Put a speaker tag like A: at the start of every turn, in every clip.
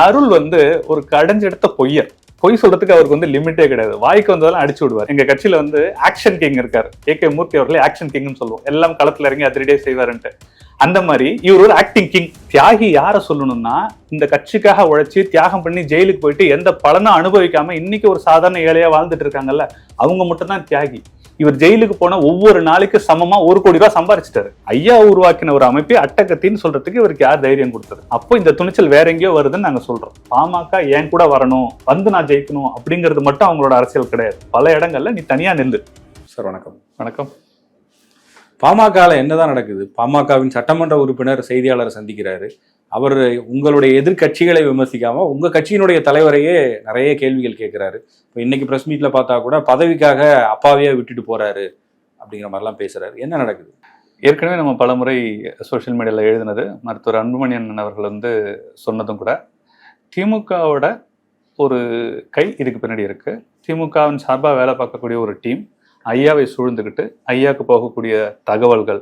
A: அருள் வந்து ஒரு கடைஞ்செடுத்த பொய்யர். பொய் சொல்றதுக்கு அவருக்கு வந்து லிமிட்டே கிடையாது. வாய்க்கு வந்ததெல்லாம் அடிச்சு விடுவார். எங்க கட்சியில வந்து ஆக்ஷன் கிங் இருக்காரு. ஏ கே மூர்த்தி அவர்களே ஆக்ஷன் கிங்னு சொல்லுவோம். எல்லாம் களத்துல இறங்கி அதிரடியே செய்வாருன்ட்டு. அந்த மாதிரி இவர் ஒரு ஆக்டிங் கிங் தியாகி யார சொல்லணும்னா இந்த கட்சிக்காக உழைச்சி தியாகம் பண்ணி ஜெயிலுக்கு போயிட்டு எந்த பலனும் அனுபவிக்காம இன்னைக்கு ஒரு சாதாரண ஏழையா வாழ்ந்துட்டு இருக்காங்கல்ல அவங்க மட்டும்தான் தியாகி. இவர் ஜெயிலுக்கு போன ஒவ்வொரு நாளைக்கு சமமா ஒரு கோடி ரூபாய் சம்பாரிச்சிட்டாரு. ஐயா உருவாக்கின ஒரு அமைப்பை அட்டகத்தின்னு சொல்றதுக்கு இவருக்கு யார் தைரியம் கொடுத்தது? அப்போ இந்த துணிச்சல் வேற எங்கேயோ வருதுன்னு நாங்க சொல்றோம். பாமக ஏன் கூட வரணும்? வந்து நான் ஜெயிக்கணும் அப்படிங்கிறது மட்டும் அவங்களோட அரசியல் கிடையாது. பல இடங்கள்ல நீ தனியா நில்லு.
B: சார் வணக்கம்.
A: வணக்கம்.
B: பாமகல என்னதான் நடக்குது? பாமகவின் சட்டமன்ற உறுப்பினர் செய்தியாளரை சந்திக்கிறாரு. அவர் உங்களுடைய எதிர்க்கட்சிகளை விமர்சிக்காம உங்க கட்சியினுடைய தலைவரையே நிறைய கேள்விகள் கேட்கிறாரு. இப்போ இன்னைக்கு பிரஸ் மீட்ல பார்த்தா கூட பதவிக்காக அப்பாவையே விட்டுட்டு போறாரு அப்படிங்கிற மாதிரிலாம் பேசுறாரு. என்ன நடக்குது?
A: ஏற்கனவே நம்ம பலமுறை சோஷியல் மீடியாவில் எழுதினது மருத்துவர் அன்புமணி அண்ணன் அவர்கள் வந்து சொன்னதும் கூட திமுகவோட ஒரு கை இதுக்கு பின்னாடி இருக்கு. திமுகவின் சார்பாக வேலை பார்க்கக்கூடிய ஒரு டீம் ஐயாவை சூழ்ந்துக்கிட்டு ஐயாவுக்கு போகக்கூடிய தகவல்கள்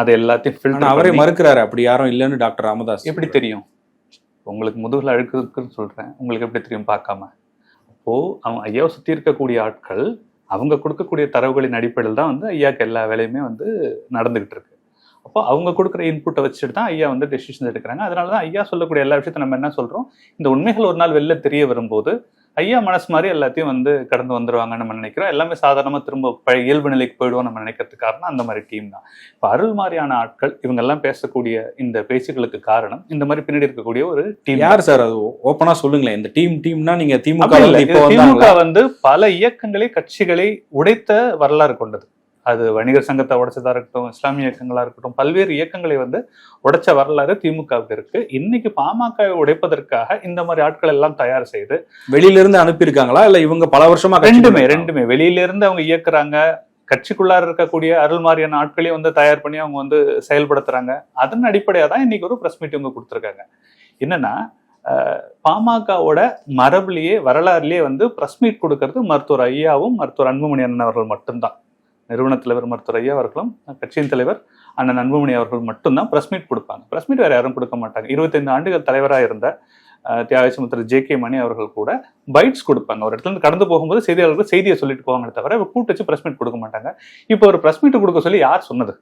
A: அதை எல்லாத்தையும் ஃபில்டர்
B: அவரே மறுக்கிறாரு அப்படி யாரும் இல்லைன்னு டாக்டர் ராமதாஸ்
A: எப்படி தெரியும்? உங்களுக்கு முதுகுல அழுக்கு இருக்குன்னு சொல்றேன். உங்களுக்கு எப்படி தெரியும் பார்க்காம? அப்போ அவங்க ஐயாவை சுத்தி இருக்கக்கூடிய ஆட்கள் அவங்க கொடுக்கக்கூடிய தரவுகளின் அடிப்படையில் தான் வந்து ஐயாக்கு எல்லா வேலையுமே வந்து நடந்துகிட்டு இருக்கு. அப்போ அவங்க கொடுக்குற இன்புட்டை வச்சுட்டு தான் ஐயா வந்து டெசிஷன் எடுக்கிறாங்க. அதனால தான் ஐயா சொல்லக்கூடிய எல்லா விஷயத்தையும் நம்ம என்ன சொல்றோம்? இந்த உண்மைகள் ஒரு நாள் வெளில தெரிய வரும்போது ஐயா மனசு மாதிரி எல்லாத்தையும் வந்து கடந்து வந்துருவாங்கன்னு நம்ம நினைக்கிறோம். எல்லாமே சாதாரணமா திரும்ப பழைய இயல்பு நிலைக்கு போயிடுவோம் நம்ம நினைக்கிறதுக்கு காரணம் அந்த மாதிரி டீம் தான். இப்போ அருள் மாதிரியான ஆட்கள் இவங்க எல்லாம் பேசக்கூடிய இந்த பேச்சுக்களுக்கு காரணம் இந்த மாதிரி பின்னாடி இருக்கக்கூடிய ஒரு டீம்
B: யார் சார் அது? ஓப்பனா சொல்லுங்களேன். இந்த டீம் டீம்னா நீங்க திமுக
A: திமுக? வந்து பல இயக்கங்களை கட்சிகளை உடைத்த வரலாறு கொண்டது. அது வணிகர் சங்கத்தை உடைச்சதா இருக்கட்டும் இஸ்லாமிய இயக்கங்களா இருக்கட்டும் பல்வேறு இயக்கங்களை வந்து உடைச்ச வரலாறு திமுகவுக்கு இருக்கு. இன்னைக்கு பாமகவை உடைப்பதற்காக இந்த மாதிரி ஆட்கள் எல்லாம் தயார் செய்து
B: வெளியில இருந்து அனுப்பியிருக்காங்களா? இல்ல இவங்க பல வருஷமா
A: ரெண்டுமே? ரெண்டுமே. வெளியில இருந்து அவங்க இயக்குறாங்க. கட்சிக்குள்ளார இருக்கக்கூடிய அருள் மாதிரியான ஆட்களையும் வந்து தயார் பண்ணி அவங்க வந்து செயல்படுத்துறாங்க. அதன் அடிப்படையா தான் இன்னைக்கு ஒரு பிரஸ் மீட் இவங்க கொடுத்துருக்காங்க. என்னன்னா பாமகவோட மரபுலயே வரலாறுலயே வந்து பிரஸ் மீட் கொடுக்கறது மருத்துவர் ஐயாவும் மருத்துவர் அன்புமணி அண்ணன் அவர்கள் மட்டும்தான். நிறுவன தலைவர் மருத்துவர் ஐயா அவர்களும் கட்சியின் தலைவர் அண்ணன் அன்புமணி அவர்கள் மட்டும்தான் பிரஸ் மீட் கொடுப்பாங்க. பிரஸ் மீட் வேறு யாரும் கொடுக்க மாட்டாங்க. இருபத்தைந்து ஆண்டுகள் தலைவராக இருந்த அஹ், ஜே கே மணி அவர்கள் கூட பைட்ஸ் கொடுப்பாங்க. ஒரு இடத்துல கடந்து போகும்போது செய்தியாளர்கள் செய்தியை சொல்லிட்டு போவாங்களே தவிர கூட்டு வச்சு பிரஸ் மீட் கொடுக்க மாட்டாங்க. இப்போ ஒரு பிரஸ் மீட் கொடுக்க சொல்லி யார் சொன்னது?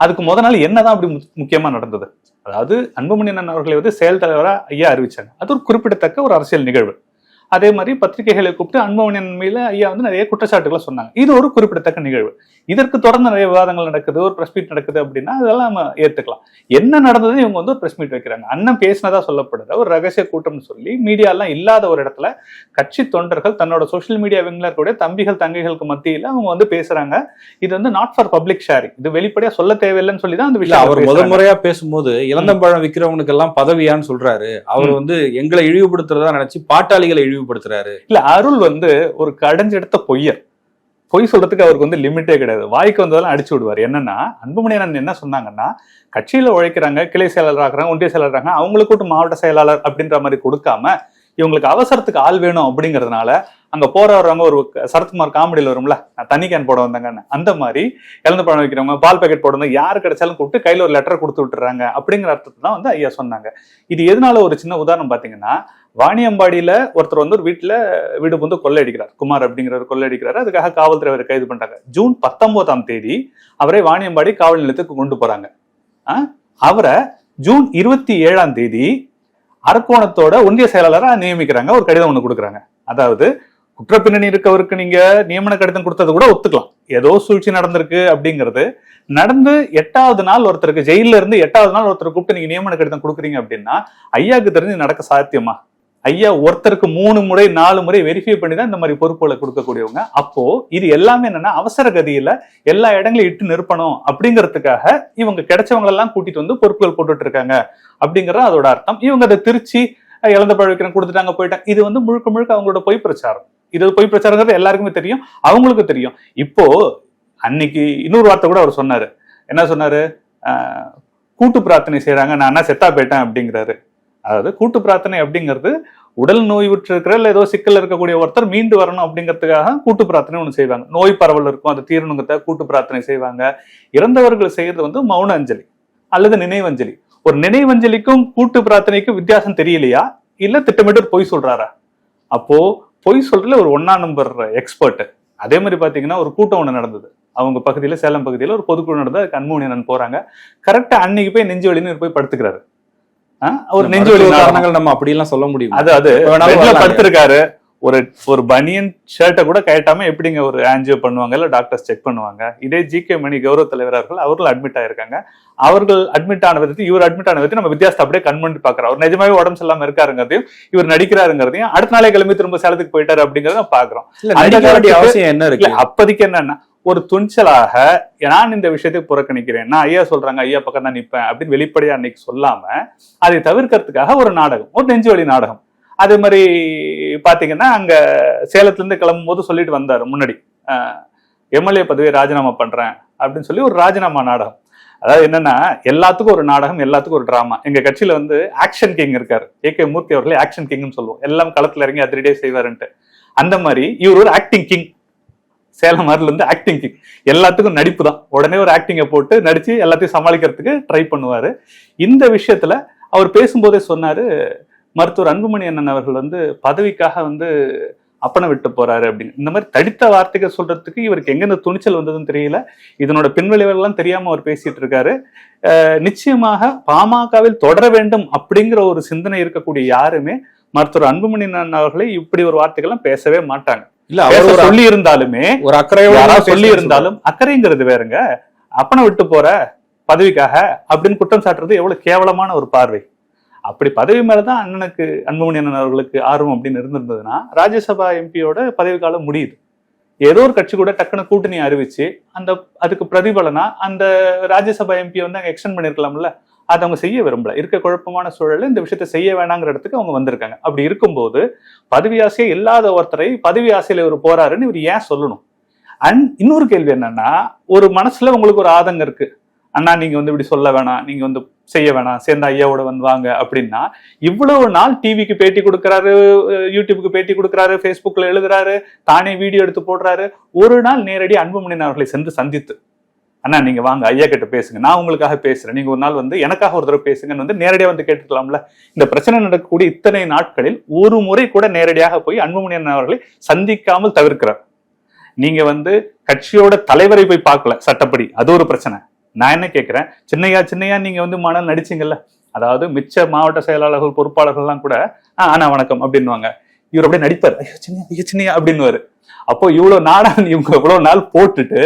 A: அதுக்கு முத நாள் என்னதான் அப்படி முக்கியமாக முக்கியமா நடந்தது? அதாவது அன்புமணி அண்ணன் அவர்களை வந்து செயல் தலைவராக ஐயா அறிவிச்சாங்க. அது ஒரு குறிப்பிடத்தக்க ஒரு அரசியல் நிகழ்வு. அதே மாதிரி பத்திரிகைகளை கூப்பிட்டு அண்ணன் மீது ஐயா வந்து நிறைய குற்றச்சாட்டுகளை சொன்னாங்க. இது ஒரு குறிப்பிடத்தக்க நிகழ்வு. இதற்கு தொடர்ந்து நிறைய விவாதங்கள் நடக்குது ஒரு பிரஸ் மீட் நடக்குது அப்படின்னா அதெல்லாம் நம்ம ஏத்துக்கலாம். என்ன நடந்ததுன்னு இவங்க வந்து ஒரு பிரஸ் மீட் வைக்கிறாங்க. அண்ணன் பேசினதா சொல்லப்படுது. ஒரு ரகசிய கூட்டம்னு சொல்லி மீடியா எல்லாம் இல்லாத ஒரு இடத்துல கட்சி தொண்டர்கள் தன்னோட சோஷியல் மீடியா விங்ல இருக்கக்கூடிய தம்பிகள் தங்கைகளுக்கு மத்தியில அவங்க வந்து பேசுறாங்க. இது வந்து நாட் ஃபார் பப்ளிக் ஷேரிங் இது வெளிப்படையா சொல்ல தேவையில்லைன்னு சொல்லி தான் அந்த விஷயம்
B: அவர் முதல் முறையா பேசும்போது இளந்தம்பழம் விக்கிறவனுக்கு எல்லாம் பதவியான்னு சொல்றாரு. அவர். வந்து எங்களை இழிவுபடுத்துறதா நினைச்சு பாட்டாளிகளை இழிவுபடுத்துறாரு.
A: இல்ல அருள் வந்து ஒரு கடைஞ்செடுத்த பொய்யர். பொய் சொல்றதுக்கு அவருக்கு வந்து லிமிட்டே கிடையாது. வாய்க்கு வந்ததெல்லாம் அடிச்சு விடுவார். என்னன்னா அன்புமணி அண்ணன் என்ன சொன்னாங்கன்னா கட்சியில உழைக்கிறாங்க கிளை செயலாளர் ஆக்குறாங்க ஒன்றிய செயலாளர் அவங்களுக்கு மட்டும் மாவட்ட செயலாளர் அப்படின்ற மாதிரி கொடுக்காம இவங்களுக்கு அவசரத்துக்கு ஆள் வேணும் அப்படிங்கறதுனால அங்க போற வர்றவங்க ஒரு சரத்குமார் காமெடியில் வரும்ல நான் தண்ணி கேன் போட வந்தாங்கன்னு. அந்த மாதிரி இழந்து பழம் வைக்கிறவங்க பால் பேக்கெட் போட வந்து யாரு கிடைச்சாலும் கூப்பிட்டு கையில ஒரு லெட்டர் கொடுத்து விட்டுறாங்க அப்படிங்கிற அர்த்தத்தை தான் வந்து ஐயா சொன்னாங்க. இது எதனால ஒரு சின்ன உதாரணம் பாத்தீங்கன்னா வாணியம்பாடியில ஒருத்தர் வந்து ஒரு வீட்டுல வீடு வந்து கொள்ளையடிக்கிறார். குமார் அப்படிங்கிறவர் கொள்ளையடிக்கிறாரு. அதுக்காக காவல்துறை அவரை கைது பண்றாங்க. ஜூன் பத்தொன்பதாம் தேதி அவரை வாணியம்பாடி காவல் நிலையத்துக்கு கொண்டு போறாங்க. அவரை ஜூன் இருபத்தி ஏழாம் தேதி அரக்கோணத்தோட ஒன்றிய செயலாளரா நியமிக்கிறாங்க. ஒரு கடிதம் ஒண்ணு கொடுக்குறாங்க. அதாவது குற்றப்பின்னணி இருக்கவருக்கு நீங்க நியமன கடிதம் கொடுத்தது கூட ஒத்துக்கலாம். ஏதோ சூழ்ச்சி நடந்திருக்கு அப்படிங்கிறது. நடந்து எட்டாவது நாள் ஒருத்தருக்கு ஜெயில இருந்து எட்டாவது நாள் ஒருத்தர் கூப்பிட்டு நீங்க நியமன கடிதம் கொடுக்குறீங்க அப்படின்னா ஐயாவுக்கு தெரிஞ்சு நடக்க சாத்தியமா? ஐயா ஒருத்தருக்கு மூணு முறை நாலு முறை வெரிஃபை பண்ணி தான் இந்த மாதிரி பொறுப்புகளை கொடுக்கக்கூடியவங்க. அப்போ இது எல்லாமே என்னன்னா அவசர கதியில எல்லா இடங்களையும் இட்டு நிற்பணும் அப்படிங்கிறதுக்காக இவங்க கிடைச்சவங்களெல்லாம் கூட்டிட்டு வந்து பொறுப்புகள் போட்டுட்டு இருக்காங்க அப்படிங்கிற அதோட அர்த்தம். இவங்க அதை திருச்சி அஹ், இழந்த பழவிக்கிறேன் கொடுத்துட்டாங்க போயிட்டாங்க. இது வந்து முழுக்க முழுக்க அவங்களோட பொய் பிரச்சாரம். இது பொய் பிரச்சாரங்கிறது எல்லாருக்குமே தெரியும் அவங்களுக்கும் தெரியும். இப்போ அன்னைக்கு இன்னொரு வார்த்தை கூட அவர் சொன்னாரு. என்ன சொன்னாரு? கூட்டு பிரார்த்தனை செய்யறாங்க நான் என்ன செத்தா போயிட்டேன் அப்படிங்கிறாரு. அதாவது கூட்டு பிரார்த்தனை அப்படிங்கிறது உடல் நோய் இருக்கிற இல்லை ஏதோ சிக்கல் இருக்கக்கூடிய ஒருத்தர் மீண்டு வரணும் அப்படிங்கிறதுக்காக கூட்டு பிரார்த்தனை ஒன்று செய்வாங்க. நோய் பரவல் இருக்கும் அது தீரணுங்கிறத கூட்டு பிரார்த்தனை செய்வாங்க. இறந்தவர்கள் செய்யறது வந்து மௌன அஞ்சலி அல்லது நினைவஞ்சலி ஒரு நினைவஞ்சலிக்கும் கூட்டு பிரார்த்தனைக்கும் வித்தியாசம் தெரியலையா? இல்ல திட்டமிட்டு பொய் சொல்றாரா? அப்போ பொய் சொல்றதுல ஒரு ஒன்னா நம்பர் எக்ஸ்பர்ட் அதே மாதிரி பாத்தீங்கன்னா ஒரு கூட்டம் ஒன்று நடந்தது. அவங்க பகுதியில் சேலம் பகுதியில் ஒரு பொதுக்குழு நடந்தது. அதுக்கு அன்மோனியன் போறாங்க. கரெக்டா அன்னைக்கு போய் நெஞ்சு வழின்னு போய் படுத்துக்கிறாரு. ஒரு நெஞ்சு வலி.
B: காரணங்கள் நம்ம அப்படியெல்லாம் சொல்ல முடியும்?
A: அது அது. படுத்திருக்காரு. ஒரு ஒரு பனியன் ஷர்ட்டை கூட கழட்டாம எப்படிங்க ஒரு ஆன்ஜியோ பண்ணுவாங்க? இல்ல டாக்டர்ஸ் செக் பண்ணுவாங்க? இதே ஜி கே மணி கௌரவ தலைவர்கள் அவர்கள் அட்மிட் ஆயிருக்காங்க. அவர்கள் அட்மிட் ஆன விதத்தை இவர் அட்மிட் ஆன விதத்தை நம்ம வித்தியாசத்தை அப்படியே கண் பண்ணி பாக்குறோம் அவர் நிஜமாவே உடம்பு சரியில்லாம இருக்காருங்கிறதையும் இவர் நடிக்கிறாருங்கிறதையும் அடுத்த நாளே கிளம்பி திரும்ப சேலத்துக்கு போயிட்டாரு அப்படிங்கறத பாக்குறோம்
B: அவசியம் என்ன இருக்கு?
A: அப்போதைக்கு என்னன்னா ஒரு துணிச்சலாக நான் இந்த விஷயத்தை புறக்கணிக்கிறேன். நான் ஐயா சொல்றாங்க ஐயா பக்கம் தான் நிற்பேன் அப்படின்னு வெளிப்படையா அன்னைக்கு சொல்லாம அதை தவிர்க்கிறதுக்காக ஒரு நாடகம் ஒரு நெஞ்சுவலி நாடகம். அதே மாதிரி பாத்தீங்கன்னா அங்க சேலத்துலேருந்து கிளம்பும் போது சொல்லிட்டு வந்தார் முன்னாடி எம்எல்ஏ பதவியை ராஜினாமா பண்றேன் அப்படின்னு சொல்லி ஒரு ராஜினாமா நாடகம். அதாவது என்னன்னா எல்லாத்துக்கும் ஒரு நாடகம் எல்லாத்துக்கும் ஒரு டிராமா எங்க கட்சியில வந்து ஆக்ஷன் கிங் இருக்காரு. ஏ கே மூர்த்தி அவர்களே ஆக்ஷன் கிங்னு சொல்லுவோம். எல்லாம் களத்துல இறங்கி அதிரடியே செய்வாருன்ட்டு. அந்த மாதிரி இவர் ஒரு ஆக்டிங் கிங் சேலம் இருந்து ஆக்டிங் கிங் எல்லாத்துக்கும் நடிப்பு தான். உடனே ஒரு ஆக்டிங்கை போட்டு நடித்து எல்லாத்தையும் சமாளிக்கிறதுக்கு ட்ரை பண்ணுவார். இந்த விஷயத்தில் அவர் பேசும்போதே சொன்னார் மருத்துவர் அன்புமணி அண்ணன் அவர்கள் வந்து பதவிக்காக வந்து அப்பனை விட்டு போறாரு அப்படின்னு. இந்த மாதிரி தடித்த வார்த்தைகள் சொல்றதுக்கு இவருக்கு எங்கெந்த துணிச்சல் வந்ததுன்னு தெரியல. இதனோட பின்விளைவுகள்லாம் தெரியாம அவர் பேசிட்டு இருக்காரு. நிச்சயமாக பாமகவில் தொடர வேண்டும் அப்படிங்கிற ஒரு சிந்தனை இருக்கக்கூடிய யாருமே மருத்துவர் அன்புமணி அண்ணன் அவர்களை இப்படி ஒரு வார்த்தைகள்லாம் பேசவே மாட்டாங்க.
B: இல்ல அவர்
A: சொல்லி இருந்தாலுமே
B: ஒரு அக்கறையோட
A: சொல்லி இருந்தாலும் அக்கறைங்கிறது வேறுங்க. அப்பனை விட்டு போற பதவிக்காக அப்படின்னு குற்றம் சாட்டுறது எவ்வளவு கேவலமான ஒரு பார்வை. அப்படி பதவி மேலதான் அண்ணனுக்கு அன்புமணி அண்ணன் அவர்களுக்கு ஆர்வம் அப்படின்னு இருந்திருந்ததுன்னா ராஜ்யசபா எம்பியோட பதவி காலம் முடியுது. ஏதோ ஒரு கட்சி கூட டக்குனு கூட்டணி அறிவிச்சு அந்த அதுக்கு பிரதிபலனா அந்த ராஜ்யசபா எம்பியை வந்து அங்க எக்ஸ்டெண்ட் பண்ணிருக்கலாம்ல அதை அவங்க செய்ய விரும்பல. இருக்க குழப்பமான சூழல்ல இந்த விஷயத்தை செய்ய வேணாங்கிற இடத்துக்கு அவங்க வந்திருக்காங்க. அப்படி இருக்கும்போது பதவி ஆசையே இல்லாத ஒருத்தரை பதவி ஆசையில இவர் போறாருன்னு இவர் ஏன் சொல்லணும்? அண்ட் இன்னொரு கேள்வி என்னன்னா ஒரு மனசுல உங்களுக்கு ஒரு ஆதங்கம் இருக்கு. அண்ணா நீங்க வந்து இப்படி சொல்ல வேணாம் நீங்க வந்து செய்ய வேணாம் சேர்ந்த ஐயாவோட வந்து வாங்க அப்படின்னா இவ்வளவு நாள் டிவிக்கு பேட்டி கொடுக்குறாரு யூடியூபுக்கு பேட்டி கொடுக்குறாரு ஃபேஸ்புக்ல எழுதுறாரு தானே வீடியோ எடுத்து போடுறாரு. ஒரு நாள் நேரடி அன்புமணி அவர்களை சென்று சந்தித்து அண்ணா நீங்க வாங்க ஐயா கிட்ட பேசுங்க. நான் உங்களுக்காக பேசுறேன். நீங்க ஒரு நாள் வந்து எனக்காக ஒரு தடவை பேசுங்கன்னு வந்து நேரடியா வந்து கேட்டுக்கலாம்ல. இந்த பிரச்சனை நடக்கக்கூடிய இத்தனை நாட்களில் ஒரு முறை கூட நேரடியாக போய் அன்புமணியன் அவர்களை சந்திக்காமல் தவிர்க்கிறார். நீங்க வந்து கட்சியோட தலைவரை போய் பார்க்கல சட்டப்படி. அது ஒரு பிரச்சனை. நான் என்ன கேட்கிறேன் சின்னையா சின்னையா நீங்க வந்து மணல் நடிச்சிங்கல்ல. அதாவது மிச்ச மாவட்ட செயலாளர்கள் பொறுப்பாளர்கள்லாம் கூட ஆ அண்ணா வணக்கம் அப்படின்னுவாங்க. இவர் அப்படியே நடிப்பார். ஐயோ சின்னையா ஐயோ சின்னையா அப்படின்னுவாரு. அப்போ இவ்வளவு நாடா இவங்க இவ்வளவு நாள் போட்டுட்டு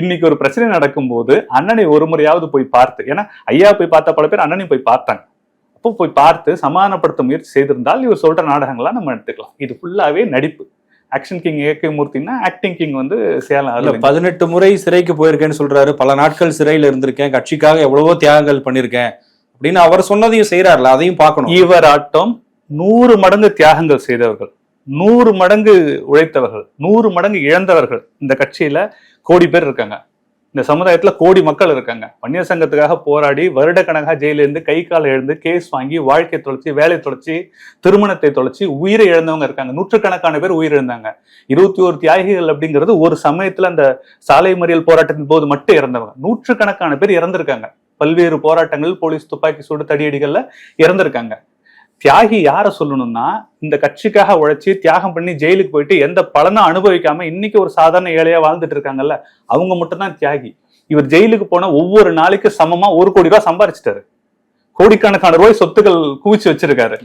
A: இன்னைக்கு ஒரு பிரச்சனை நடக்கும்போது அண்ணனை ஒரு முறையாவது போய் பார்த்து ஏன்னா ஐயா போய் பார்த்த பல பேர் அண்ணனையும் போய் பார்த்தாங்க. அப்போ போய் பார்த்து சமாதானப்படுத்த முயற்சி செய்திருந்தால் இவர் சொல்ற நாடகங்களா நம்ம எடுத்துக்கலாம். இது ஃபுல்லாவே நடிப்பு. ஆக்ஷன் கிங் ஏகே மூர்த்தின்னா ஆக்டிங் கிங் வந்து சேலம்
B: இல்ல. பதினெட்டு முறை சிறைக்கு போயிருக்கேன்னு சொல்றாரு. பல நாட்கள் சிறையில இருந்திருக்கேன். கட்சிக்காக எவ்வளவோ தியாகங்கள் பண்ணிருக்கேன் அப்படின்னு அவர் சொன்னதையும் செய்யறாருல அதையும் பார்க்கணும்.
A: இவர் ஆட்டம் நூறு மடங்கு தியாகங்கள் செய்தவர்கள். நூறு மடங்கு உழைத்தவர்கள் நூறு மடங்கு இழந்தவர்கள் இந்த கட்சியில கோடி பேர் இருக்காங்க. இந்த சமுதாயத்துல கோடி மக்கள் இருக்காங்க. வன்னியர் சங்கத்துக்காக போராடி வருடக்கணக்காக ஜெயில இருந்து கை கால எழுந்து கேஸ் வாங்கி வாழ்க்கை தொலைச்சி வேலை தொலைச்சி திருமணத்தை தொலைச்சி உயிரை இழந்தவங்க இருக்காங்க. நூற்றுக்கணக்கான பேர் உயிரிழந்தாங்க இருபத்தி ஒரு தியாகிகள் அப்படிங்கிறது ஒரு சமயத்துல அந்த சாலை மறியல் போராட்டத்தின் போது மட்டும் இறந்தவங்க. நூற்றுக்கணக்கான பேர் இறந்திருக்காங்க. பல்வேறு போராட்டங்கள் போலீஸ் துப்பாக்கி சூடு தடியடிகள்ல இறந்திருக்காங்க. தியாகி யார சொல்லணும்னா இந்த கட்சிக்காக உழைச்சி தியாகம் பண்ணி ஜெயிலுக்கு போயிட்டு எந்த பலனும் அனுபவிக்காம இன்னைக்கு ஒரு சாதாரண ஏழையா வாழ்ந்துட்டு இருக்காங்கல்ல அவங்க மட்டும்தான் தியாகி. இவர் ஜெயிலுக்கு போன ஒவ்வொரு நாளைக்கு சமமா ஒரு கோடி ரூபாய் சம்பாரிச்சிட்டாரு. கோடிக்கணக்கான ரூபாய் சொத்துக்கள் குவிச்சு வச்சிருக்காரு.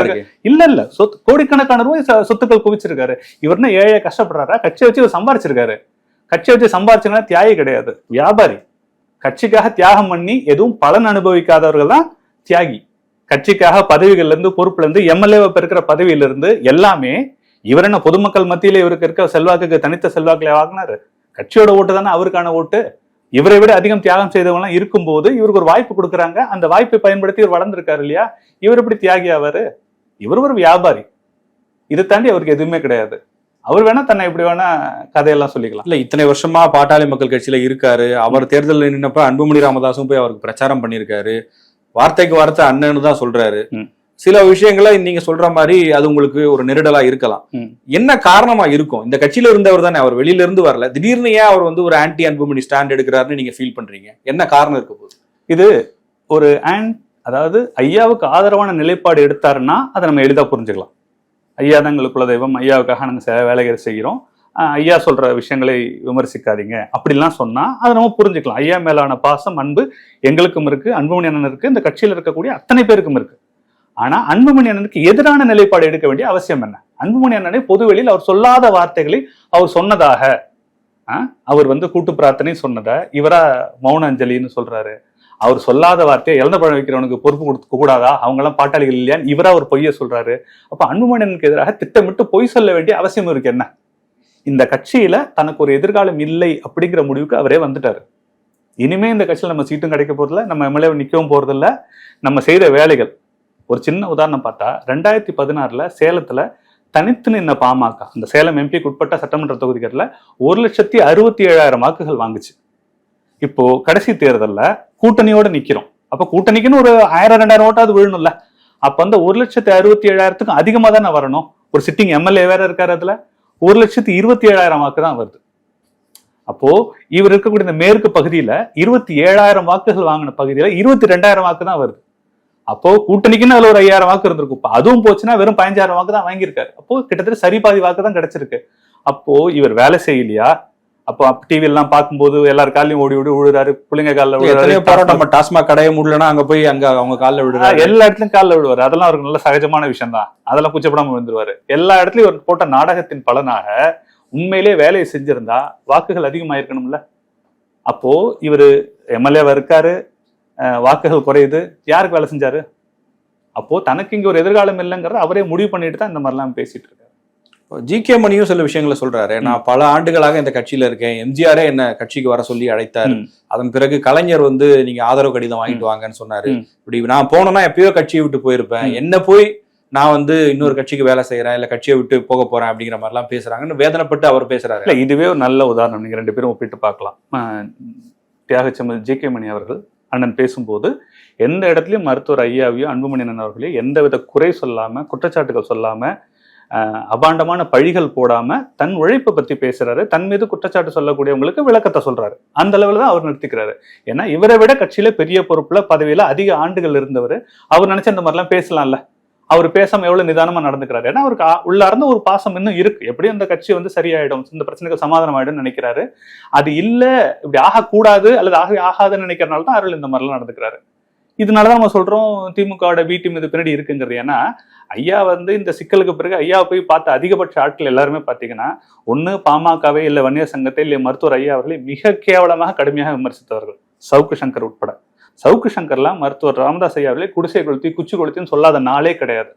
A: இருக்கு. இல்ல இல்ல சொத்து கோடிக்கணக்கான ரூபாய் சொத்துக்கள் குவிச்சிருக்காரு. இவர்னா ஏழைய கஷ்டப்படுறாரா? கட்சியை வச்சு இவர் சம்பாரிச்சிருக்காரு. கட்சியை வச்சு சம்பாரிச்சுன்னா தியாகி கிடையாது. வியாபாரி. கட்சிக்காக தியாகம் பண்ணி எதுவும் பலன் அனுபவிக்காதவர்கள் தான் தியாகி. கட்சிக்காக பதவிகள்ல இருந்து பொறுப்புல இருந்து எம்எல்ஏவை பெருக்கிற பதவியில இருந்து எல்லாமே இவர் என்ன பொதுமக்கள் மத்தியில இவருக்கு இருக்க செல்வாக்குக்கு தனித்த செல்வாக்குல வாங்கினாரு. கட்சியோட ஓட்டு தானே அவருக்கான ஓட்டு. இவரை விட அதிகம் தியாகம் செய்தவங்க இருக்கும்போது இவருக்கு ஒரு வாய்ப்பு கொடுக்குறாங்க. அந்த வாய்ப்பை பயன்படுத்தி இவர் வளர்ந்திருக்காரு இல்லையா? இவர் எப்படி தியாகி ஆவாரு? இவர் ஒரு வியாபாரி. இதை தாண்டி அவருக்கு எதுவுமே கிடையாது. அவர் வேணா தன்னை இப்படி வேணா கதையெல்லாம் சொல்லிக்கலாம்.
B: இல்ல இத்தனை வருஷமா பாட்டாளி மக்கள் கட்சியில இருக்காரு. அவர் தேர்தலில் நின்னப்ப அன்புமணி ராமதாசும் போய் அவருக்கு பிரச்சாரம் பண்ணியிருக்காரு. வார்த்தைக்கு வார்த்தை அண்ணன்னு தான் சொல்றாரு. சில விஷயங்களை நீங்க சொல்ற மாதிரி அது உங்களுக்கு ஒரு நெருடலா இருக்கலாம். என்ன காரணமா இருக்கும்? இந்த கட்சியில இருந்தவர் தானே அவர் வெளியில இருந்து வரல. திடீர்னு ஏன் அவர் வந்து ஒரு ஆன்டி அன்புமணி ஸ்டாண்ட் எடுக்கிறாருன்னு நீங்க ஃபீல் பண்றீங்க? என்ன காரணம் இருக்க போகுது?
A: இது ஒரு அண்ட் அதாவது ஐயாவுக்கு ஆதரவான நிலைப்பாடு எடுத்தாருன்னா அதை நம்ம எளிதா புரிஞ்சுக்கலாம். ஐயா தான் எங்களுக்கு குலதெய்வம் ஐயாவுக்காக நாங்கள் வேலைகள் செய்கிறோம். ஐயா சொல்ற விஷயங்களை விமர்சிக்காதீங்க. அப்படிலாம் சொன்னா அதை நம்ம புரிஞ்சுக்கலாம். ஐயா மேலான பாசம் அன்பு எங்களுக்கும் இருக்கு அன்புமணி அண்ணன் இருக்கு இந்த கட்சியில் இருக்கக்கூடிய அத்தனை பேருக்கும் இருக்கு. ஆனா அன்புமணி அண்ணனுக்கு எதிரான நிலைப்பாடு எடுக்க வேண்டிய அவசியம் என்ன? அன்புமணி அண்ணனை பொதுவெளியில் அவர் சொல்லாத வார்த்தைகளை அவர் சொன்னதாக அவர் வந்து கூட்டு பிரார்த்தனை சொன்னதை இவரா மௌன அஞ்சலின்னு சொல்றாரு. அவர் சொல்லாத வார்த்தையை இழந்த பழம் வைக்கிறவனுக்கு பொறுப்பு கொடுக்க கூடாதா? அவங்க எல்லாம் பாட்டாளிகள் இல்லையான்னு இவரா ஒரு பொய்ய சொல்றாரு. அப்ப அன்புமணியனுக்கு எதிராக திட்டமிட்டு பொய் சொல்ல வேண்டிய அவசியம் இருக்கு என்ன? இந்த கட்சியில தனக்கு ஒரு எதிர்காலம் இல்லை அப்படிங்கிற முடிவுக்கு அவரே வந்துட்டாரு. இனிமே இந்த கட்சியில் நம்ம சீட்டும் கிடைக்க போறதில்ல நம்ம எம்எல்ஏ நிற்கவும் போறதில்ல. நம்ம செய்த வேலைகள். ஒரு சின்ன உதாரணம் பார்த்தா ரெண்டாயிரத்தி பதினாறுல சேலத்துல தனித்து நின்ன பாமக அந்த சேலம் எம்பிக்கு உட்பட்ட சட்டமன்ற தொகுதிகளில் ஒரு லட்சத்தி அறுபத்தி ஏழாயிரம் வாக்குகள் வாங்குச்சு. இப்போ கடைசி தேர்தலில் கூட்டணியோட நிற்கிறோம் அப்போ கூட்டணிக்குன்னு ஒரு ஆயிரம் ரெண்டாயிரம் ஓட்டாவது விழணும்ல. அப்போ அந்த ஒரு லட்சத்தி அறுபத்தி ஏழாயிரத்துக்கும் அதிகமாக தானே வரணும் ஒரு சிட்டிங் எம்எல்ஏ வேற இருக்காரு அதில். ஒரு லட்சத்தி இருபத்தி ஏழாயிரம் வாக்கு தான் வருது. அப்போ இவர் இருக்கக்கூடிய இந்த மேற்கு பகுதியில இருபத்தி ஏழாயிரம் வாக்குகள் வாங்கின பகுதியில இருபத்தி ரெண்டாயிரம் வாக்கு தான் வருது. அப்போ கூட்டணிக்குன்னு அதுல ஒரு ஐயாயிரம் வாக்கு இருந்திருக்கும். இப்போ அதுவும் போச்சுன்னா வெறும் பதினஞ்சாயிரம் வாக்கு தான் வாங்கியிருக்காரு. அப்போ கிட்டத்தட்ட சரி பாதி வாக்கு தான் கிடைச்சிருக்கு. அப்போ இவர் வேலை செய்யலையா? அப்போ டிவி எல்லாம் பார்க்கும்போது எல்லார் காலையும் ஓடி ஓடி விழுறாரு. பிள்ளைங்க காலில்
B: எத்தனையோ போராட்டம்
A: விழுறாரு
B: நம்ம டாஸ்மாக் கடையை முடியலன்னா அங்க போய் அங்க அவங்க காலில் விடுறாரு
A: எல்லா இடத்துலயும் காலில் விடுவாரு அதெல்லாம் அவருக்கு நல்ல சகஜமான விஷயம் தான் அதெல்லாம் கூச்சப்படாம வந்துருவாரு எல்லா இடத்துலயும் இவர் போட்ட நாடகத்தின் பலனாக உண்மையிலேயே வேலையை செஞ்சிருந்தா வாக்குகள் அதிகமாயிருக்கணும்ல? அப்போ இவர் எம்எல்ஏவா இருக்காரு. வாக்குகள் குறையுது. யாருக்கு வேலை செஞ்சாரு? அப்போ தனக்கு இங்க ஒரு எதிர்காலம் இல்லைங்கிறத அவரே முடிவு பண்ணிட்டு தான் இந்த மாதிரிலாம் பேசிட்டு இருக்காரு.
B: ஜி கே மணியும் சில விஷயங்களை சொல்றாரு. நான் பல ஆண்டுகளாக இந்த கட்சியில இருக்கேன். எம்ஜிஆரே என்ன கட்சிக்கு வர சொல்லி அழைத்தார். அதன் பிறகு கலைஞர் வந்து நீங்க ஆதரவு கடிதம் வாங்கிட்டு வாங்கன்னு சொன்னாரு. இப்படி நான் போனேன்னா எப்பயோ கட்சியை விட்டு போயிருப்பேன். என்ன போய் நான் வந்து இன்னொரு கட்சிக்கு வேலை செய்யறேன் இல்ல கட்சியை விட்டு போக போறேன் அப்படிங்கிற மாதிரிலாம் பேசுறாங்கன்னு வேதனைப்பட்டு அவர் பேசுறாரு.
A: இல்ல இதுவே ஒரு நல்ல உதாரணம். நீங்க ரெண்டு பேரும் ஒப்பிட்டு பார்க்கலாம். அஹ் தியாகச்செம்மல் ஜி கே மணி அவர்கள் அண்ணன் பேசும்போது எந்த இடத்துலயும் மருத்துவர் ஐயாவையோ அன்புமணி அண்ணன் அவர்களையோ எந்தவித குறை சொல்லாம குற்றச்சாட்டுகள் சொல்லாம அபாண்டமான பழிகள் போடாம தன் உழைப்பை பத்தி பேசுறாரு. தன் மீது குற்றச்சாட்டு சொல்லக்கூடியவங்களுக்கு விளக்கத்தை சொல்றாரு. அந்த அளவில் தான் அவர் நிறுத்திக்கிறாரு. ஏன்னா இவரை விட கட்சியில பெரிய பொறுப்புல பதவியில அதிக ஆண்டுகள் இருந்தவர். அவர் நினைச்ச இந்த மாதிரிலாம் பேசலாம்ல. அவர் பேசாம எவ்வளவு நிதானமா நடந்துக்கிறாரு. ஏன்னா அவருக்கு ஆ- உள்ளார்ந்த ஒரு பாசம் இன்னும் இருக்கு. எப்படியும் அந்த கட்சி வந்து சரியாயிடும். இந்த பிரச்சனைக்கு சமாதானம் ஆயிடும் நினைக்கிறாரு. அது இல்ல இப்படி ஆகக்கூடாது அல்லது ஆக ஆகாதுன்னு நினைக்கிறனால தான் அருள் இந்த மாதிரிலாம் நடந்துக்கிறாரு. இதனாலதான் நம்ம சொல்றோம் திமுகவோட வீட்டு மீது பின்னாடி இருக்குங்கிறது. ஏன்னா ஐயா வந்து இந்த சிக்கலுக்கு பிறகு ஐயா போய் பார்த்த அதிகபட்ச ஆட்கள் எல்லாருமே பார்த்தீங்கன்னா ஒன்று பாமகவே இல்லை வன்னியர் சங்கத்தை இல்லை மருத்துவர் ஐயா அவர்களை மிக கேவலமாக கடுமையாக விமர்சித்தவர்கள். சவுக்கு சங்கர் உட்பட. சவுக்கு சங்கர்லாம் மருத்துவர் ராமதாஸ் ஐயா அவர்களே குடிசை கொளுத்தி குச்சி கொளுத்தின்னு சொல்லாத நாளே கிடையாது.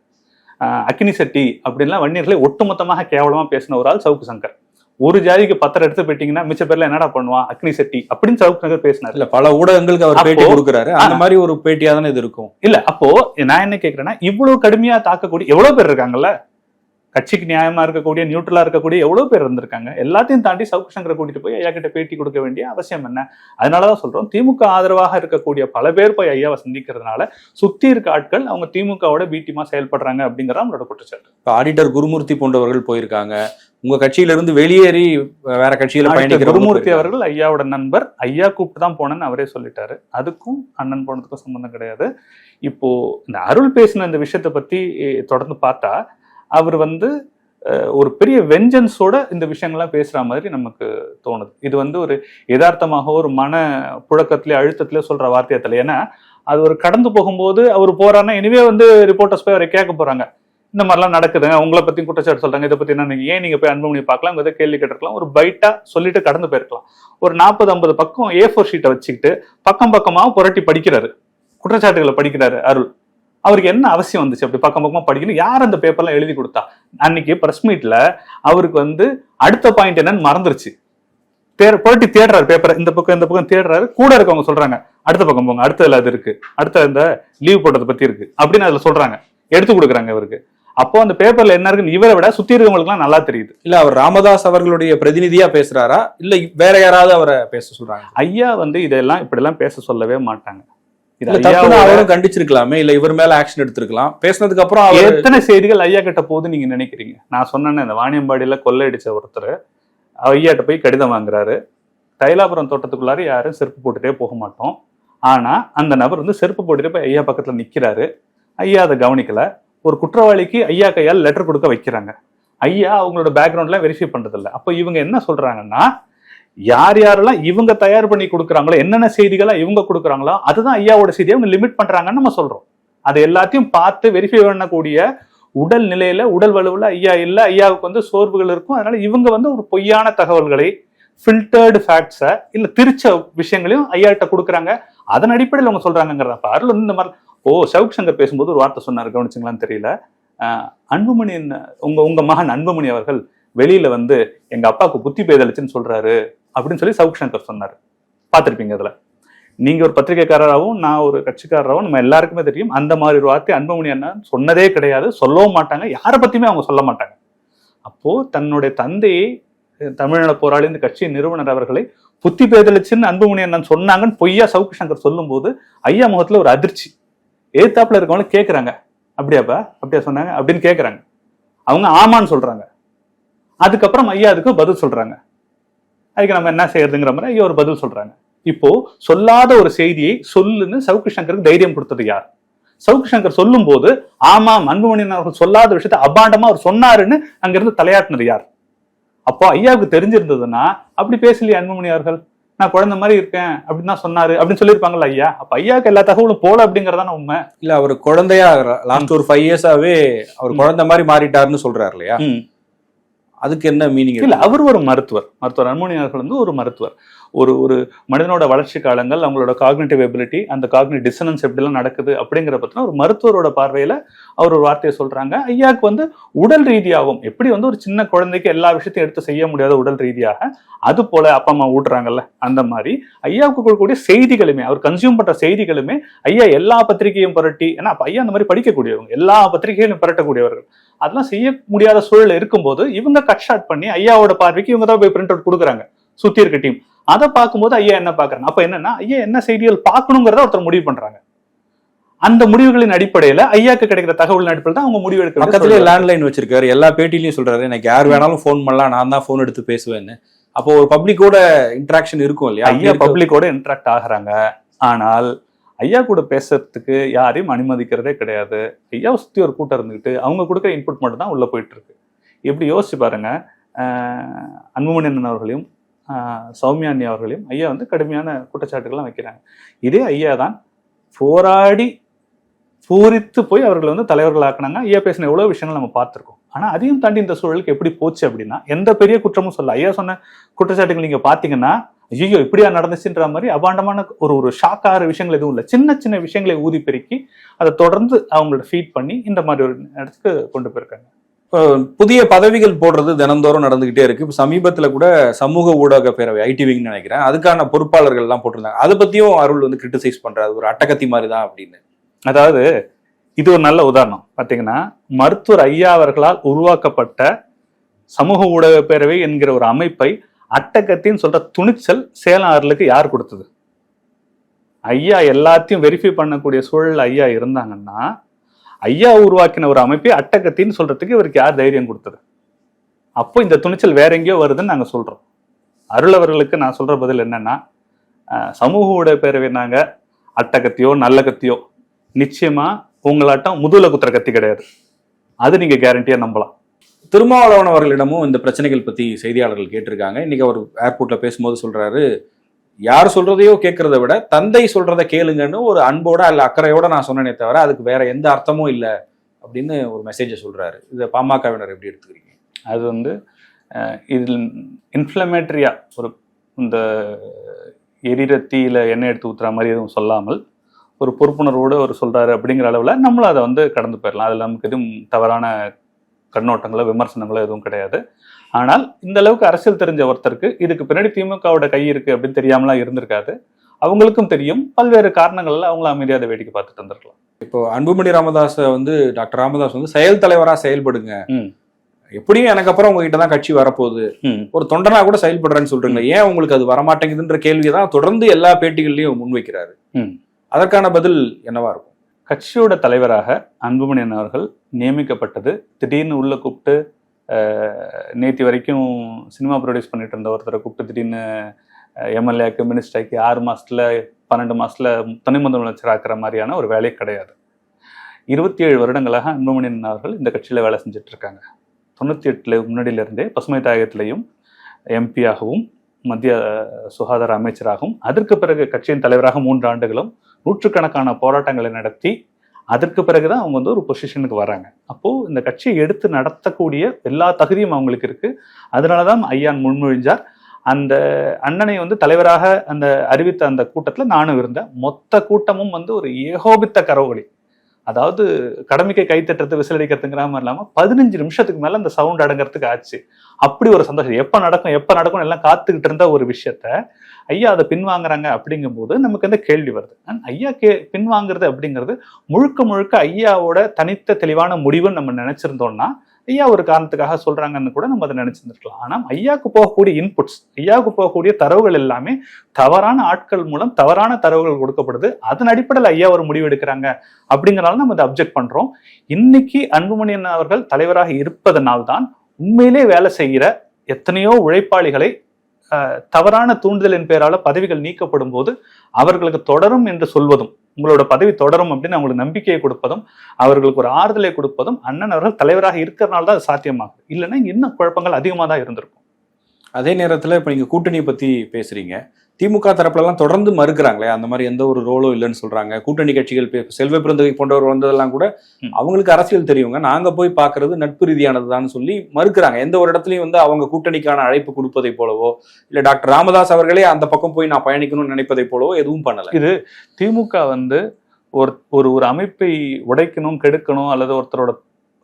A: அக்னி சட்டி அப்படின்லாம் வன்னியர்களை ஒட்டுமொத்தமாக கேவலமாக பேசின ஒரு ஆள் சவுக்கு சங்கர். ஒரு ஜாதிக்கு பத்திரம் எடுத்து போயிட்டீங்கன்னா மிச்ச பேர்ல என்னடா பண்ணுவான்? அக்னி சட்டி அப்படின்னு சவுக்கு சங்கர் பேசினாரு.
B: இல்ல பல ஊடகங்களுக்கு அவர் பேட்டி கொடுக்குறாரு. அந்த மாதிரி ஒரு பேட்டியா தானே இது இருக்கும்.
A: இல்ல அப்போ நான் என்ன கேக்குறேன்னா இவ்வளவு கடுமையா தாக்கக்கூடிய எவ்வளவு பேர் இருக்காங்கல்ல? கட்சிக்கு நியாயமா இருக்கக்கூடிய நியூட்ரலா இருக்கக்கூடிய எவ்வளவு பேர் இருந்திருக்காங்க எல்லாத்தையும் தாண்டி சவுக்கு சங்கரை கூட்டிட்டு போய் ஐயா கிட்ட பேட்டி கொடுக்க வேண்டிய அவசியம் என்ன? அதனாலதான் சொல்றோம் திமுக ஆதரவாக இருக்கக்கூடிய பல பேர் போய் ஐயாவை சந்திக்கிறதுனால சுத்தி இருக்க ஆட்கள் அவங்க திமுகவோட பீட்டிமா செயல்படுறாங்க அப்படிங்கறது அவங்களோட குற்றச்சாட்டு.
B: இப்ப ஆடிட்டர் குருமூர்த்தி போன்றவர்கள் போயிருக்காங்க. உங்க கட்சியில இருந்து வெளியேறி வேற கட்சியில பயணிக்கிற
A: குருமூர்த்தி அவர்கள் ஐயாவோட நண்பர். ஐயா கூப்பிட்டு தான் போனேன்னு அவரே சொல்லிட்டாரு. அதுக்கும் அண்ணன் போனதுக்கும் சம்பந்தம் கிடையாது. இப்போ இந்த அருள் பேசின இந்த விஷயத்தை பத்தி தொடர்ந்து பார்த்தா அவர் வந்து ஒரு பெரிய வெஞ்சன்ஸோட இந்த விஷயங்கள்லாம் பேசுற மாதிரி நமக்கு தோணுது. இது வந்து ஒரு யதார்த்தமாக ஒரு மன புழக்கத்திலே அழுத்தத்திலே சொல்ற வார்த்தையை தெரியல. ஏன்னா அது ஒரு கடந்து போகும்போது அவர் போறாருன்னா இனிமே வந்து ரிப்போர்ட்டர்ஸ் போய் அவரை கேட்க போறாங்க. இந்த மாதிரிலாம் நடக்குதுங்க. உங்களை பத்தி குற்றச்சாட்டு சொல்றாங்க. இதை பத்தி என்ன நீங்க ஏன் நீங்க போய் அன்புமணி பார்க்கலாம் இதை கேள்வி கேட்டிருக்கலாம். ஒரு பைட்டா சொல்லிட்டு கடந்து போயிருக்கலாம். ஒரு நாற்பது ஐம்பது பக்கம் ஏ ஃபோர் ஷீட்டை வச்சுக்கிட்டு பக்கம் பக்கமாக புரட்டி படிக்கிறாரு. குற்றச்சாட்டுகளை படிக்கிறாரு அருள். அவருக்கு என்ன அவசியம் வந்துச்சு? அப்படி பக்கம் பக்கமா படிக்கணும். யார் அந்த பேப்பர்லாம் எழுதி கொடுத்தா? அன்னைக்கு பிரஸ் மீட்ல அவருக்கு வந்து அடுத்த பாயிண்ட் என்னன்னு மறந்துருச்சு. தேர் புரட்டி தேடுறாரு பேப்பரை இந்த பக்கம் இந்த பக்கம் தேடுறாரு. கூட இருக்கவங்க சொல்றாங்க அடுத்த பக்கம் போங்க. அடுத்ததுல அது இருக்கு. அடுத்த இந்த லீவ் போட்டதை பத்தி இருக்கு. அப்படின்னு அதுல சொல்றாங்க. எடுத்து கொடுக்குறாங்க இவருக்கு. அப்போ அந்த பேப்பர்ல என்ன இருக்குன்னு இவரை விட சுத்தி இருக்கவங்களுக்குலாம் நல்லா தெரியுது.
B: இல்ல அவர் ராமதாஸ் அவர்களுடைய பிரதிநிதியா பேசுறாரா? இல்ல வேற யாராவது அவரை பேச சொல்றாங்க?
A: ஐயா வந்து இதெல்லாம் இப்படிலாம் பேச சொல்லவே மாட்டாங்க.
B: அவரும் கண்டிச்சிருக்கலாமே. இல்ல இவர் மேல ஆக்ஷன் எடுத்திருக்கலாம். பேசினதுக்கு அப்புறம்
A: எத்தனை செய்திகள் ஐயா கிட்ட போகுது நீங்க நினைக்கிறீங்க? நான் சொன்னேன்னு இந்த வாணியம்பாடியில கொள்ளையடிச்ச ஒருத்தர் ஐயாட்ட போய் கடிதம் வாங்குறாரு. தைலாபுரம் தோட்டத்துக்குள்ளார யாரும் செருப்பு போட்டுட்டே போக மாட்டோம். ஆனா அந்த நபர் வந்து செருப்பு போட்டுட்டு போய் ஐயா பக்கத்துல நிக்கிறாரு. ஐயா அதை கவனிக்கல. ஒரு குற்றவாளிக்கு ஐயா கையால் லெட்டர் கொடுக்க வைக்கிறாங்க. ஐயா அவங்களோட பேக்ரவுண்ட்லாம் வெரிஃபை பண்றது இல்ல அப்போ இவங்க என்ன சொல்றாங்கன்னா யார் யாரெல்லாம் இவங்க தயார் பண்ணி கொடுக்குறாங்களோ என்னென்ன செய்திகளாக இவங்க கொடுக்குறாங்களோ அதுதான் ஐயாவோட செய்தியை அவங்க லிமிட் பண்ணுறாங்கன்னு நம்ம சொல்கிறோம் அது எல்லாத்தையும் பார்த்து வெரிஃபை பண்ணக்கூடிய உடல் நிலையில உடல் வலுவில் ஐயா இல்லை ஐயாவுக்கு வந்து சோர்வுகள் இருக்கும். அதனால இவங்க வந்து ஒரு பொய்யான தகவல்களை ஃபில்டர்டு ஃபேக்ட்ஸை இல்லை திரிச்ச விஷயங்களையும் ஐயாட்ட கொடுக்குறாங்க. அதன் அடிப்படையில் அவங்க சொல்றாங்கிறத அருள் வந்து இந்த மாதிரி ஓ சவுக் சங்கர் பேசும்போது ஒரு வார்த்தை சொன்னார் கவனிச்சிங்களான்னு தெரியல. அன்புமணி உங்க உங்க மகன் அன்புமணி அவர்கள் வெளியில வந்து எங்க அப்பாவுக்கு புத்தி பேதளிச்சுன்னு சொல்றாரு. அப்படின்னு சொல்லி சவுக் சங்கர் சொன்னார். பார்த்துருப்பீங்க அதில். நீங்கள் ஒரு பத்திரிகைக்காரராகவும் நான் ஒரு கட்சிக்காரராகவும் நம்ம எல்லாருக்குமே தெரியும். அந்த மாதிரி ஒரு வார்த்தை அன்புமணி அண்ணா சொன்னதே கிடையாது. சொல்லவும் மாட்டாங்க. யாரை பற்றியுமே அவங்க சொல்ல மாட்டாங்க. அப்போது தன்னுடைய தந்தையை தமிழ்நாடு போராளி இந்த கட்சியின் நிறுவனர் அவர்களை புத்தி பேதலிச்சுன்னு அன்புமணி அண்ணன் சொன்னாங்கன்னு பொய்யா சவுக்கு சங்கர் சொல்லும்போது ஐயா முகத்தில் ஒரு அதிர்ச்சி. ஏத்தாப்புல இருக்கவங்களும் கேட்குறாங்க அப்படியாப்பா? அப்படியா சொன்னாங்க? அப்படின்னு கேட்குறாங்க அவங்க ஆமான்னு சொல்கிறாங்க அதுக்கப்புறம் ஐயா அதுக்கு பதில் சொல்கிறாங்க அதுக்கு நம்ம என்ன செய்யறதுங்கிற மாதிரி ஐயா ஒரு பதில் சொல்றாங்க. இப்போ சொல்லாத ஒரு செய்தியை சொல்லுன்னு சவுக்கு சங்கருக்கு தைரியம் கொடுத்தது யார்? சவுக்கு சங்கர் சொல்லும் போது ஆமாம் அன்புமணியன் அவர்கள் சொல்லாத விஷயத்தை அபாண்டமா அவர் சொன்னாருன்னு அங்கிருந்து தலையாட்டினது யார்? அப்போ ஐயாவுக்கு தெரிஞ்சிருந்ததுன்னா அப்படி பேசலையே அன்புமணி அவர்கள். நான் குழந்தை மாதிரி இருக்கேன் அப்படின்னு தான் சொன்னாரு அப்படின்னு சொல்லியிருப்பாங்கல்ல ஐயா. அப்ப ஐயாவுக்கு எல்லா தகவலும் போல அப்படிங்கறதான உண்மை.
B: இல்ல அவர் குழந்தையா லாஸ்ட் ஒரு ஃபைவ் இயர்ஸாவே அவர். குழந்தை மாதிரி மாறிட்டாருன்னு சொல்றாரு இல்லையா. அதுக்கு என்ன மீனிங்
A: இல்ல அவர் ஒரு மருத்துவர். மருத்துவர் அன்புமணி அவர்கள் வந்து ஒரு மருத்துவர். ஒரு ஒரு மனிதனோட வளர்ச்சி காலங்கள் அவங்களோட காக்னிட்டிவ் எபிலிட்டி அந்த காக்னிட்டிவ் டிசனன்ஸ் எப்படிலாம் நடக்குது அப்படிங்கிற பத்தின ஒரு மருத்துவரோட பார்வையில அவர் ஒரு வார்த்தையை சொல்றாங்க. ஐயாவுக்கு வந்து உடல் ரீதியாகவும் எப்படி வந்து ஒரு சின்ன குழந்தைக்கு எல்லா விஷயத்தையும் எடுத்து செய்ய முடியாத உடல் ரீதியாக அது போல அப்பா அம்மா ஊட்டுறாங்கல்ல அந்த மாதிரி ஐயாவுக்கு கொடுக்கக்கூடிய செய்திகளுமே அவர் கன்சியூம் பண்ற செய்திகளுமே ஐயா எல்லா பத்திரிகையும் புரட்டி ஏன்னா ஐயா அந்த மாதிரி படிக்கக்கூடியவங்க எல்லா பத்திரிகைகளையும் புரட்டக்கூடியவர்கள். அதெல்லாம் செய்ய முடியாத சூழல் இருக்கும்போது இவங்க கட் ஷாட் பண்ணி ஐயாவோட பார்வைக்கு இவங்க தான் போய் பிரிண்ட் அவுட் கொடுக்குறாங்க சுத்தி இருக்க டீம் அதை பார்க்கும்போது ஐயா என்ன பாக்குறாங்க அப்ப என்னன்னா ஐயா என்ன செய்திகள் பார்க்கணுங்கிறத ஒருத்தர் முடிவு பண்றாங்க. அந்த முடிவுகளின் அடிப்படையில ஐயாக்கு கிடைக்கிற தகவலின் அடிப்படையில் தான் அவங்க முடிவு எடுக்க
B: பக்கத்துலயே லேண்ட்லைன் வச்சிருக்காரு. எல்லா பேட்டிலையும் சொல்றாரு. எனக்கு யார் வேணாலும் ஃபோன் பண்ணலாம் நான் தான் ஃபோன் எடுத்து பேசுவேன்னு. அப்போ ஒரு பப்ளிக்கோட இன்டராக்ஷன் இருக்கும் இல்லையா?
A: ஐயா பப்ளிக்கோட இன்டராக்ட் ஆகுறாங்க. ஆனால் ஐயா கூட பேசுறதுக்கு யாரையும் அனுமதிக்கிறதே கிடையாது. ஐயாவை சுத்தி ஒரு கூட்டம் இருந்துகிட்டு அவங்க கொடுக்குற இன்புட் மட்டும் தான் உள்ள போயிட்டு இருக்கு. எப்படி யோசிச்சு பாருங்க. அன்புமணி அண்ணன் அவர்களையும் ஆஹ் சௌமியா அண்ணி அவர்களையும் ஐயா வந்து கடுமையான குற்றச்சாட்டுகள்லாம் வைக்கிறாங்க. இதே ஐயா தான் போராடி பூரித்து போய் அவர்களை வந்து தலைவர்களாக்குனாங்க. ஐயா பேசின எவ்வளோ விஷயங்கள் நம்ம பார்த்துருக்கோம். ஆனால் அதையும் தாண்டி இந்த சூழலுக்கு எப்படி போச்சு அப்படின்னா எந்த பெரிய குற்றமும் சொல்ல ஐயா சொன்ன குற்றச்சாட்டுகள் நீங்கள் பார்த்தீங்கன்னா ஐயோ இப்படியா நடந்துச்சுன்ற மாதிரி அபாண்டமான ஒரு ஒரு ஷாக் விஷயங்கள் எதுவும் இல்லை. சின்ன சின்ன விஷயங்களை ஊதி பெருக்கி அதை தொடர்ந்து அவங்களோட ஃபீட் பண்ணி இந்த மாதிரி ஒரு இடத்துக்கு கொண்டு போயிருக்காங்க.
B: இப்போ புதிய பதவிகள் போடுறது தினந்தோறும் நடந்துகிட்டே இருக்கு. இப்போ சமீபத்தில் கூட சமூக ஊடக பேரவை ஐடிவிங்னு நினைக்கிறேன். அதுக்கான பொறுப்பாளர்கள்லாம் போட்டிருந்தாங்க. அதை பத்தியும் அருள் வந்து கிரிட்டிசைஸ் பண்றாரு. ஒரு அட்டகத்தி மாதிரி தான் அப்படின்னு.
A: அதாவது இது ஒரு நல்ல உதாரணம். பார்த்தீங்கன்னா மருத்துவர் ஐயா அவர்களால் உருவாக்கப்பட்ட சமூக ஊடக பேரவை என்கிற ஒரு அமைப்பை அட்டகத்தின்னு சொல்ற துணிச்சல் சேலம் ஆறுலுக்கு யார் கொடுத்தது? ஐயா எல்லாத்தையும் வெரிஃபை பண்ணக்கூடிய சூழல் ஐயா இருந்தாங்கன்னா ஐயா உருவாக்கின ஒரு அமைப்பை அட்டகத்தின்னு சொல்றதுக்கு இவருக்கு யார் தைரியம் கொடுத்தது? அப்போ இந்த துணிச்சல் வேற எங்கேயோ வருதுன்னு நாங்கள் சொல்றோம். அருளவர்களுக்கு நான் சொல்ற பதில் என்னன்னா சமூக ஊடக பேரவை நாங்கள் அட்டகத்தியோ நல்ல கத்தியோ நிச்சயமா உங்களாட்டம் முதுகுல குத்துற கத்தி கிடையாது. அது நீங்க கேரண்டியா நம்பலாம்.
B: திருமாவளவன் அவர்களிடமும் இந்த பிரச்சனைகள் பத்தி செய்தியாளர்கள் கேட்டிருக்காங்க. இன்னைக்கு அவர் ஏர்போர்ட்ல பேசும்போது சொல்றாரு யார் சொல்றதையோ கேட்கறத விட தந்தை சொல்றத கேளுங்கன்னு ஒரு அன்போட அல்ல அக்கறையோட நான் சொன்னேனே தவிர அதுக்கு வேற எந்த அர்த்தமும் இல்லை அப்படின்னு ஒரு மெசேஜை சொல்றாரு. இதை பாமகவினர் எப்படி எடுத்துக்கிறீங்க?
A: அது வந்து இதில் இன்ஃப்ளமேட்டரியா ஒரு இந்த எரியிற தீயில எண்ணெய் எடுத்து ஊத்துற மாதிரி எதுவும் சொல்லாமல் ஒரு பொறுப்புணர்வோடு அவர் சொல்றாரு அப்படிங்கிற அளவுல நம்மளும் அதை வந்து கடந்து போயிடலாம் அதில் நமக்கு எதுவும் தவறான கண்ணோட்டங்களோ விமர்சனங்களோ எதுவும் கிடையாது. ஆனால் இந்த அளவுக்கு அரசியல் தெரிஞ்ச ஒருத்தருக்கு இதுக்கு பின்னாடி திமுகவோட கை இருக்கு அப்படின்னு தெரியாமலாம் இருந்திருக்காது. அவங்களுக்கும் தெரியும். பல்வேறு காரணங்கள்ல அவங்களும் அமைதியாக அதை வேடிக்கை பார்த்துட்டு இருந்திருக்கலாம்
B: இப்போ அன்புமணி ராமதாஸை வந்து டாக்டர் ராமதாஸ் வந்து செயல் தலைவரா செயல்படுங்க. எப்படியும் எனக்கு அப்புறம் உங்ககிட்ட தான் கட்சி வரப்போகுது. ஒரு தொண்டனா கூட செயல்படுறேன்னு சொல்றீங்க ஏன் உங்களுக்கு அது வரமாட்டேங்குதுன்ற கேள்வியை தான் தொடர்ந்து எல்லா பேட்டிகள்லயும் முன்வைக்கிறாரு. அதற்கான பதில் என்னவா இருக்கும்?
A: கட்சியோட தலைவராக அன்புமணி அவர்கள் நியமிக்கப்பட்டது. திடீர்னு உள்ள கூப்பிட்டு நேற்று வரைக்கும் சினிமா ப்ரொடியூஸ் பண்ணிட்டு இருந்த ஒருத்தரை கூப்பிட்டு திடீர்னு எம்எல்ஏக்கு மினிஸ்டருக்கு ஆறு மாசத்துல பன்னெண்டு மாசத்துல துணை முதலமைச்சர் ஆக்குற மாதிரியான ஒரு வேலை கிடையாது. இருபத்தி ஏழு வருடங்களாக அன்புமணி அவர்கள் இந்த கட்சியில வேலை செஞ்சுட்டு இருக்காங்க. தொண்ணூத்தி எட்டுல முன்னாடியில இருந்தே பசுமை தாயகத்திலையும் எம்பியாகவும் மத்திய சுகாதார அமைச்சராகவும் அதற்கு பிறகு கட்சியின் தலைவராக மூன்று ஆண்டுகளும் நூற்றுக்கணக்கான போராட்டங்களை நடத்தி அதற்கு பிறகுதான் அவங்க வந்து ஒரு பொசிஷனுக்கு வராங்க. அப்போ இந்த கட்சியை எடுத்து நடத்தக்கூடிய எல்லா தகுதியும் அவங்களுக்கு இருக்கு. அதனாலதான் ஐயான் முன்மொழிஞ்சார். அந்த அண்ணனை வந்து தலைவராக அந்த அறிவித்த அந்த கூட்டத்துல நானும் இருந்தேன். மொத்த கூட்டமும் வந்து ஒரு ஏகோபித்த கரவொலி அதாவது கடமைக்கு கைத்தட்டுறது விசிலடிக்கிறதுங்கிற மாதிரி இல்லாம பதினஞ்சு நிமிஷத்துக்கு மேல அந்த சவுண்ட் அடங்குறதுக்கு ஆச்சு. அப்படி ஒரு சந்தோஷம். எப்ப நடக்கும் எப்ப நடக்கும் எல்லாம் காத்துக்கிட்டு இருந்த ஒரு விஷயத்த ஐயா அதை பின்வாங்குறாங்க அப்படிங்கும்போது நமக்கு அந்த கேள்வி வருது. ஐயா கே பின்வாங்குறது அப்படிங்கிறது முழுக்க முழுக்க ஐயாவோட தனித்த தெளிவான முடிவுன்னு நம்ம நினைச்சிருந்தோம்னா ஐயா ஒரு காரணத்துக்காக சொல்றாங்கன்னு கூட நம்ம அதை நினைச்சிருந்துருக்கலாம். ஆனால் ஐயாவுக்கு போகக்கூடிய இன்புட்ஸ் ஐயாவுக்கு போகக்கூடிய தரவுகள் எல்லாமே தவறான ஆட்கள் மூலம் தவறான தரவுகள் கொடுக்கப்படுது. அதன் அடிப்படையில் ஐயா ஒரு முடிவு எடுக்கிறாங்க அப்படிங்கறனால நம்ம அதை அப்ஜெக்ட் பண்றோம். இன்னைக்கு அன்புமணியன் அவர்கள் தலைவராக இருப்பதனால்தான் உண்மையிலே வேலை செய்கிற எத்தனையோ உழைப்பாளிகளை தவறான தூண்டுதலின் பேரால பதவிகள் நீக்கப்படும் போது அவர்களுக்கு தொடரும் என்று சொல்வதும் உங்களோட பதவி தொடரும் அப்படின்னு அவங்களுக்கு நம்பிக்கையை கொடுப்பதும் அவர்களுக்கு ஒரு ஆறுதலை கொடுப்பதும் அண்ணன் அவர்கள் தலைவராக இருக்கிறனால தான் அது சாத்தியமாகும். இல்லைன்னா இன்னும் குழப்பங்கள் அதிகமாக தான் இருந்திருக்கும்.
B: அதே நேரத்துல இப்ப நீங்க கூட்டணியை பத்தி பேசுறீங்க. திமுக தரப்புல எல்லாம் தொடர்ந்து மறுக்கிறாங்களே அந்த மாதிரி எந்த ஒரு ரோலும் இல்லைன்னு சொல்றாங்க. கூட்டணி கட்சிகள் செல்வ பிறந்தகை போன்றவர் வந்ததெல்லாம் கூட. அவங்களுக்கு அரசியல் தெரியுங்க. நாங்க போய் பார்க்கிறது நட்பு ரீதியானதுதான் சொல்லி மறுக்கிறாங்க. எந்த ஒரு இடத்துலயும் வந்து அவங்க கூட்டணிக்கான அழைப்பு கொடுப்பதை போலவோ இல்ல டாக்டர் ராமதாஸ் அவர்களே அந்த பக்கம் போய் நான் பயணிக்கணும்னு நினைப்பதை போலவோ எதுவும் பண்ணல.
A: இது திமுக வந்து ஒரு ஒரு ஒரு அமைப்பை உடைக்கணும் கெடுக்கணும் அல்லது ஒருத்தரோட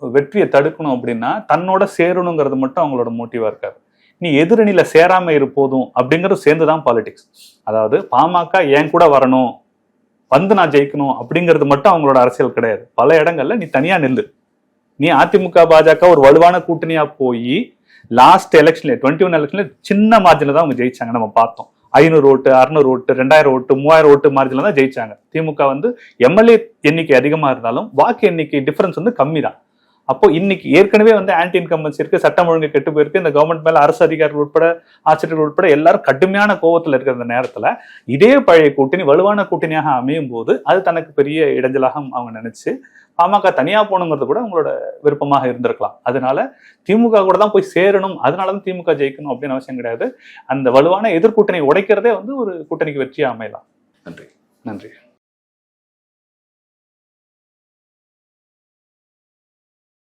A: வெற்றியை தடுக்கணும் அப்படின்னா தன்னோட சேரணுங்கிறது மட்டும் அவங்களோட மோட்டிவா இருக்காது நீ எதிரணியில சேராம இருப்போதும் அப்படிங்கிறது சேர்ந்து தான் பாலிடிக்ஸ் அதாவது பாமக என் கூட வரணும்? வந்து நான் ஜெயிக்கணும் அப்படிங்கிறது மட்டும் அவங்களோட அரசியல் கிடையாது. பல இடங்கள்ல நீ தனியா நில்லு. நீ அதிமுக பாஜக ஒரு வலுவான கூட்டணியா போய் லாஸ்ட் எலெக்ஷன்ல டுவெண்ட்டி ஒன் எலெக்ஷன்ல சின்ன மார்ஜின்ல தான் அவங்க ஜெயிச்சாங்க நம்ம பார்த்தோம். ஐநூறு ஓட்டு அறுநூறு ஓட்டு ரெண்டாயிரம் ஓட்டு மூவாயிரம் ஓட்டு மார்ஜின்ல தான் ஜெயிச்சாங்க. திமுக வந்து எம்எல்ஏ எண்ணிக்கை அதிகமா இருந்தாலும் வாக்கு எண்ணிக்கை டிஃபரன்ஸ் வந்து கம்மி தான் அப்போ இன்னைக்கு ஏற்கனவே வந்து ஆன்டி இன்கம்பன்சி இருக்கு சட்டம் ஒழுங்கு கெட்டு போயிருக்கு. இந்த கவர்மெண்ட் மேல அரசு அதிகாரிகள் உட்பட ஆசிரியர்கள் உட்பட எல்லாரும் கடுமையான கோவத்துல இருக்கிற இந்த நேரத்துல இதே பழைய கூட்டணி வலுவான கூட்டணியாக அமையும் போது அது தனக்கு பெரிய இடைஞ்சலாக அவங்க நினைச்சு பாமக தனியா போகணுங்கிறது கூட அவங்களோட விருப்பமாக இருந்திருக்கலாம். அதனால திமுக கூட தான் போய் சேரணும். அதனாலதான் திமுக ஜெயிக்கணும் அப்படின்னு அவசியம் கிடையாது. அந்த வலுவான எதிர்கூட்டணி உடைக்கிறதே வந்து ஒரு கூட்டணிக்கு வெற்றியா அமையலாம்.
B: நன்றி.
A: நன்றி.